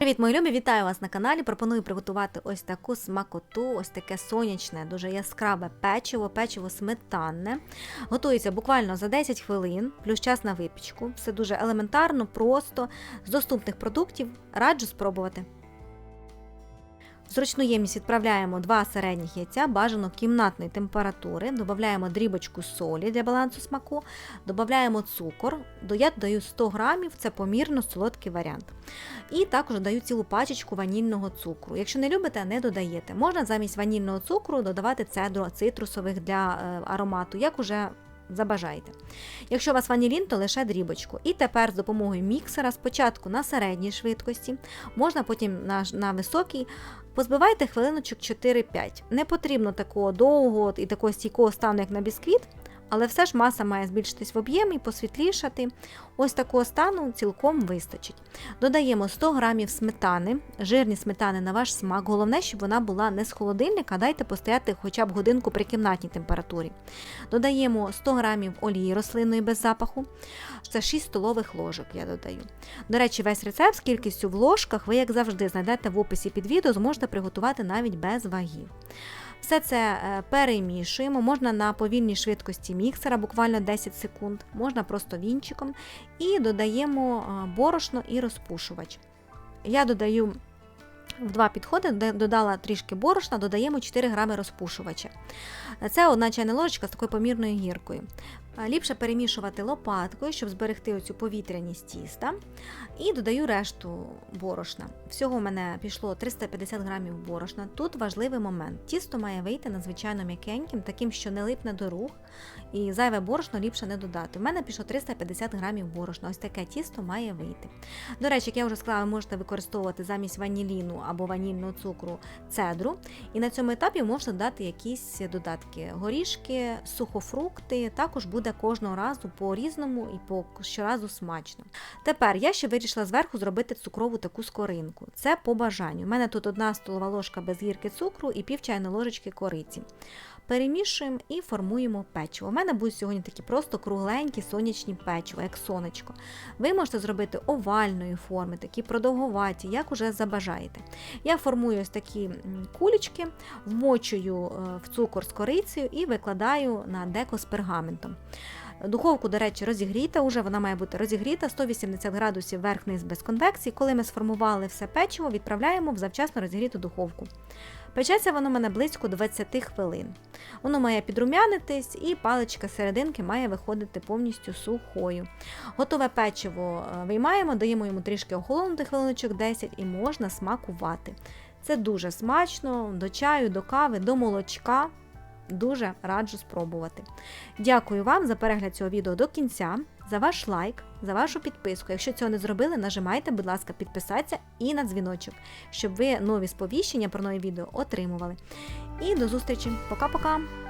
Привіт, мої любі! Вітаю вас на каналі. Пропоную приготувати ось таку смакоту, ось таке сонячне, дуже яскраве печиво, печиво сметанне. Готується буквально за 10 хвилин, плюс час на випічку. Все дуже елементарно, просто, з доступних продуктів. Раджу спробувати. В зручну ємність відправляємо два середніх яйця, бажано кімнатної температури, додаємо дрібочку солі для балансу смаку, додаємо цукор, я додаю 100 грамів, це помірно солодкий варіант. І також додаю цілу пачечку ванільного цукру. Якщо не любите, не додаєте. Можна замість ванільного цукру додавати цедру цитрусових для е, аромату, як уже забажаєте. Якщо у вас ванілін, то лише дрібочку. І тепер з допомогою міксера спочатку на середній швидкості, можна потім на, на високій. Позбивайте хвилиночок 4-5. Не потрібно такого довгого і такого стійкого стану, як на бісквіт, але все ж маса має збільшитись в об'ємі, посвітлішати. Ось такого стану цілком вистачить. Додаємо 100 грамів сметани, жирні сметани на ваш смак. Головне, щоб вона була не з холодильника, дайте постояти хоча б годинку при кімнатній температурі. Додаємо 100 грамів олії рослинної без запаху. Це 6 столових ложок я додаю. До речі, весь рецепт з кількістю в ложках ви, як завжди, знайдете в описі під відео, зможете приготувати навіть без вагів. Все це е, перемішуємо, можна на повільній швидкості міксера, буквально 10 секунд, можна просто вінчиком, і додаємо е, борошно і розпушувач. Я додаю в два підходи, додала трішки борошна, додаємо 4 грами розпушувача. Це одна чайна ложечка з такою помірною гіркою. А, Ліпше перемішувати лопаткою, щоб зберегти оцю повітряність тіста. І додаю решту борошна. Всього в мене пішло 350 грамів борошна. Тут важливий момент. Тісто має вийти надзвичайно м'якеньким, таким, що не липне до рук, і зайве борошно ліпше не додати. У мене пішло 350 грамів борошна. Ось таке тісто має вийти. До речі, як я вже сказала, ви можете використовувати замість ваніліну або ванільного цукру цедру. І на цьому етапі можна додати якісь додатки: горішки, сухофрукти. Також буде кожного разу по-різному і по щоразу смачно. Тепер я ще вирішила зверху зробити цукрову таку скоринку. Це по бажанню. У мене тут одна столова ложка без гірки цукру і пів чайної ложечки кориці. Перемішуємо і формуємо печиво. У мене будуть сьогодні такі просто кругленькі сонячні печиво, як сонечко. Ви можете зробити овальної форми, такі продовгуваті, як уже забажаєте. Я формую ось такі кулечки, вмочую е, в цукор з корицею і викладаю на деко з пергаментом. Духовку, до речі, розігріта вже, вона має бути розігріта 180 градусів верх-низ без конвекції. Коли ми сформували все печиво, відправляємо в завчасно розігріту духовку. Печеться воно мене близько 20 хвилин. Воно має підрумянитись, і паличка серединки має виходити повністю сухою. Готове печиво е, виймаємо, даємо йому трішки охолонути хвилиночок 10 і можна смакувати. Це дуже смачно, до чаю, до кави, до молочка. Дуже раджу спробувати. Дякую вам за перегляд цього відео до кінця, за ваш лайк, за вашу підписку. Якщо цього не зробили, нажимайте, будь ласка, підписатися і на дзвіночок, щоб ви нові сповіщення про нові відео отримували. І до зустрічі. Пока-пока!